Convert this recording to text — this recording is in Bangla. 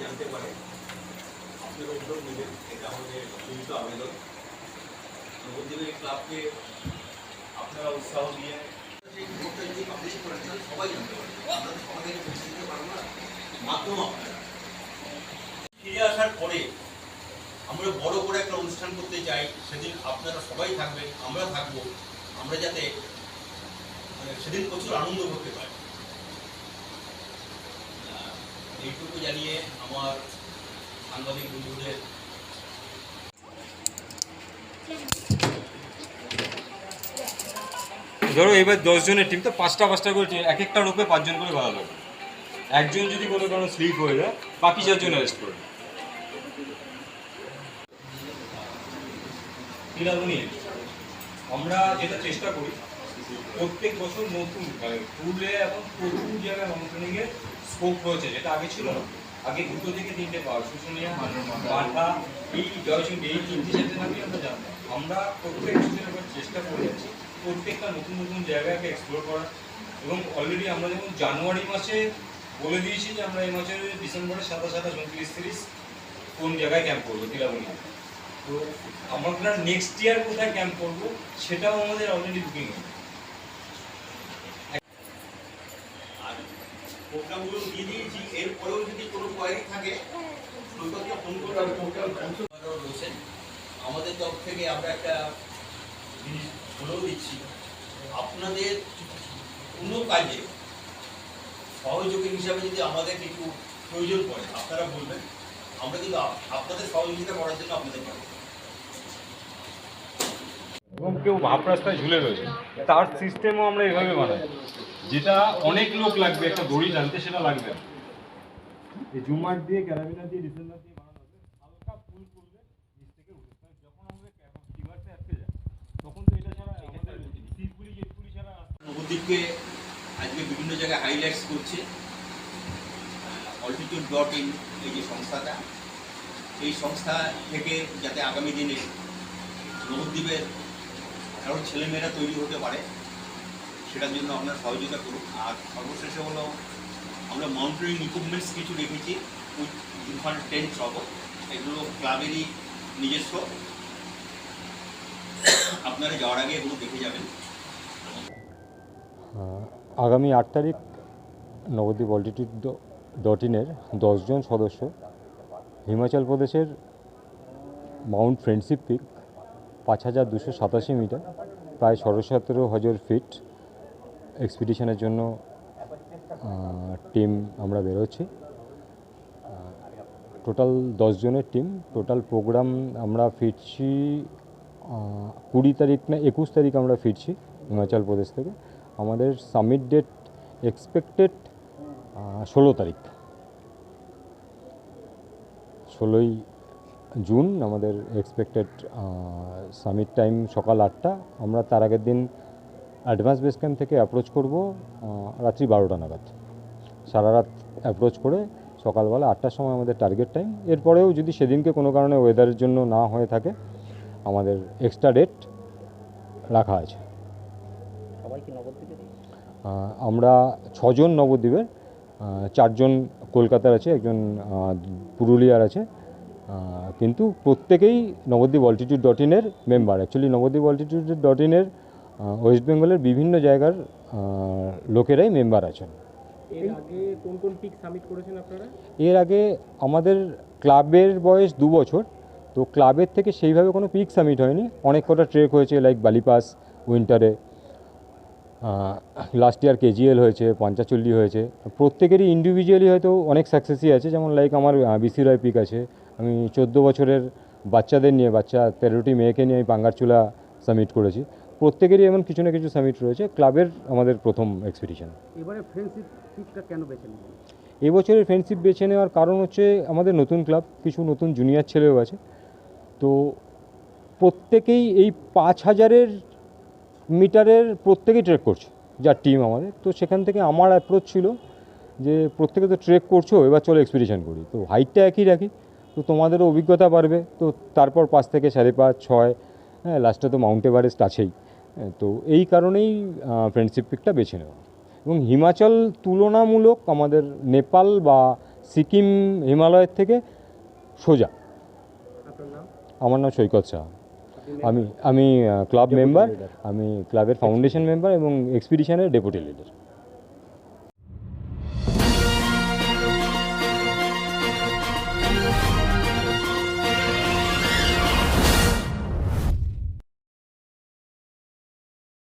জানতে এটা আমাদের আবেদন ক্লাবকে আপনারা উৎসাহ পাবলিশ সবাই জানতে না মাধ্যম আপনারা ফিরে আসার পরে আমরা বড় করে একটা অনুষ্ঠান করতে চাই। সেদিন আপনারা সবাই থাকবেন, আমরা থাকব। আমরা যাতে মানে সেদিন প্রচুর আনন্দ করতে পারি। এইটুকু জানিয়ে আমার সাংবাদিক বন্ধুদের ধরো এবার দশ জনের টিম তো পাঁচটা পাঁচটা করে এক একটা রূপে পাঁচজন করে ভালো লাগবে একজন যদি কোনো কারণে স্লিপ হয়ে যায়, বাকি চারজন অ্যারেস্ট করবে আমরা যেটা চেষ্টা করি প্রত্যেক বছর নতুন মানে পুরুলে এখন প্রচুর জায়গায় মন্ত্রণিংয়ের স্কোপ রয়েছে, যেটা আগে ছিল না। আগে দুটো থেকে তিনটে পাওয়া শুশুনিয়া মাঠা এই জয়চন্ডী এই তিনটে জায়গা নামই আমরা জানতাম আমরা প্রত্যেক বছর চেষ্টা করে যাচ্ছি প্রত্যেকটা নতুন নতুন জায়গাকে এক্সপ্লোর করার। এবং অলরেডি আমরা যেমন জানুয়ারি মাসে বলে দিয়েছি যে আমরা এই মাসের ডিসেম্বরের সাতাশ সাতাশ, উনত্রিশ, তিরিশ কোন জায়গায় ক্যাম্প করব তিলাবনি তো আমরা নেক্সট ইয়ার কোথায় ক্যাম্প করব, সেটাও আমাদের অলরেডি বুকিং আছে আর প্রোগ্রামগুলো দিয়ে দিয়েছি এরপরেও যদি কোনো কোয়ারি থাকে সৈকতকে ফোন করে প্রোগ্রাম রয়েছেন আমাদের তরফ থেকে আমরা একটা জিনিস বলেও দিচ্ছি। আপনাদের কোনো কাজে সহযোগী হিসাবে যদি আমাদের কিছু প্রয়োজন পড়ে আপনারা বলবেন আমরা কিন্তু আপনাদের সহযোগিতা করার জন্য আপনাদের পাবো এবং কেউ ভাব রাস্তায় ঝুলে রয়েছে। তার সিস্টেমও আমরা এভাবে বানাই। যেটা অনেক লোক লাগবে একটা দড়ি টানতে সেটা লাগবে এই জুমার দিয়ে ক্যারাবিনার দিয়ে ডিসেন্ডার দিয়ে বানানো হবে হালকা ফুল করলে নিচ থেকে উঠে। যখন আমাদের ফিভারটা আটকে যায় তখন তো এটা ছাড়া আমাদের শিবপুরি জেটপুরি ছাড়া রাস্তা নবদ্বীপকে আজকে বিভিন্ন জায়গায় হাইলাইটস করছে অল্টিটিউড ডট ইন এই যে সংস্থাটা। এই সংস্থা থেকে যাতে আগামী দিনে নবদ্বীপের আরও ছেলেমেয়েরা তৈরি হতে পারে সেটার জন্য আপনারা সহযোগিতা করুন। আর সর্বশেষে হলো, আমরা মাউন্টেনিং ইকুইপমেন্টস কিছু রেখেছি দুখান টেন্ট সহ। এগুলো ক্লাবেরই নিজস্ব। আপনারা যাওয়ার আগে এগুলো দেখে যাবেন। আগামী আট তারিখ নবদ্বীপ অল্টিটিউড ডট ইনের দশজন সদস্য হিমাচল প্রদেশের মাউন্ট ফ্রেন্ডশিপ পিক পাঁচ হাজার দুশো সাতাশি মিটার প্রায় সাড়ে সতেরো হাজার ফিট এক্সপিডিশনের জন্য টিম আমরা বেরোচ্ছি। টোটাল দশজনের টিম টোটাল প্রোগ্রাম আমরা ফিরছি কুড়ি তারিখ না একুশ তারিখ আমরা ফিরছি হিমাচল প্রদেশ থেকে। আমাদের সামিট ডেট এক্সপেক্টেড ষোলো তারিখ। ষোলোই জুন আমাদের এক্সপেক্টেড সামিট টাইম সকাল আটটা। আমরা তার আগের দিন অ্যাডভান্স বেস ক্যাম্প থেকে অ্যাপ্রোচ করব রাত্রি বারোটা নাগাদ। সারা রাত অ্যাপ্রোচ করে সকালবেলা আটটার সময় আমাদের টার্গেট টাইম এরপরেও যদি সেদিনকে কোনো কারণে ওয়েদারের জন্য না হয়ে থাকে আমাদের এক্সট্রা ডেট রাখা আছে। আমরা ছজন নবদ্বীপের চারজন কলকাতার আছে একজন পুরুলিয়ার আছে। কিন্তু প্রত্যেকেই নবদ্বীপ অল্টিটিউড ডট ইনের member actually Nabadwip altitude dot ইনের ওয়েস্ট বেঙ্গলের বিভিন্ন জায়গার লোকেরাই মেম্বার আছেন। এর আগে আমাদের ক্লাবের বয়স দু বছর তো ক্লাবের থেকে সেইভাবে কোনো পিক সামিট হয়নি। অনেক কটা ট্রেক হয়েছে লাইক বালিপাস উইন্টারে লাস্ট ইয়ার কেজিএল হয়েছে পঞ্চাচল্লি হয়েছে। প্রত্যেকেরই ইন্ডিভিজুয়ালি হয়তো অনেক সাকসেসই আছে যেমন লাইক আমার বিসি রয় পিক আছে। আমি চোদ্দ বছরের বাচ্চাদের নিয়ে বাচ্চা তেরোটি মেয়েকে নিয়ে আমি পাঙ্গারচুলা সামিট করেছি। প্রত্যেকেরই এমন কিছু না কিছু সামিট রয়েছে। ক্লাবের আমাদের প্রথম এক্সপিডিশন এবারে ফ্রেন্ডশিপ কেন বেছে এবছরের ফ্রেন্ডশিপ বেছে নেওয়ার কারণ হচ্ছে আমাদের নতুন ক্লাব কিছু নতুন জুনিয়র ছেলেও আছে। তো প্রত্যেকেই এই পাঁচ হাজারের মিটারের প্রত্যেকেই ট্রেক করছে যার টিম আমাদের। তো সেখান থেকে আমার অ্যাপ্রোচ ছিল যে প্রত্যেকে তো ট্রেক করছ এবার চলো এক্সপিডিশন করি। তো হাইটটা একই রাখি। তো তোমাদেরও অভিজ্ঞতা বাড়বে। তো তারপর পাঁচ থেকে সাড়ে পাঁচ ছয় হ্যাঁ লাস্টে তো মাউন্ট এভারেস্ট আছেই। তো এই কারণেই ফ্রেন্ডশিপ পিকটা বেছে নেওয়া। এবং হিমাচল তুলনামূলক আমাদের নেপাল বা সিকিম হিমালয়ের থেকে সোজা। আমার নাম সৈকত শাহ। আমি আমি ক্লাব মেম্বার আমি ক্লাবের ফাউন্ডেশন মেম্বার এবং এক্সপিডিশনের ডেপুটি লিডার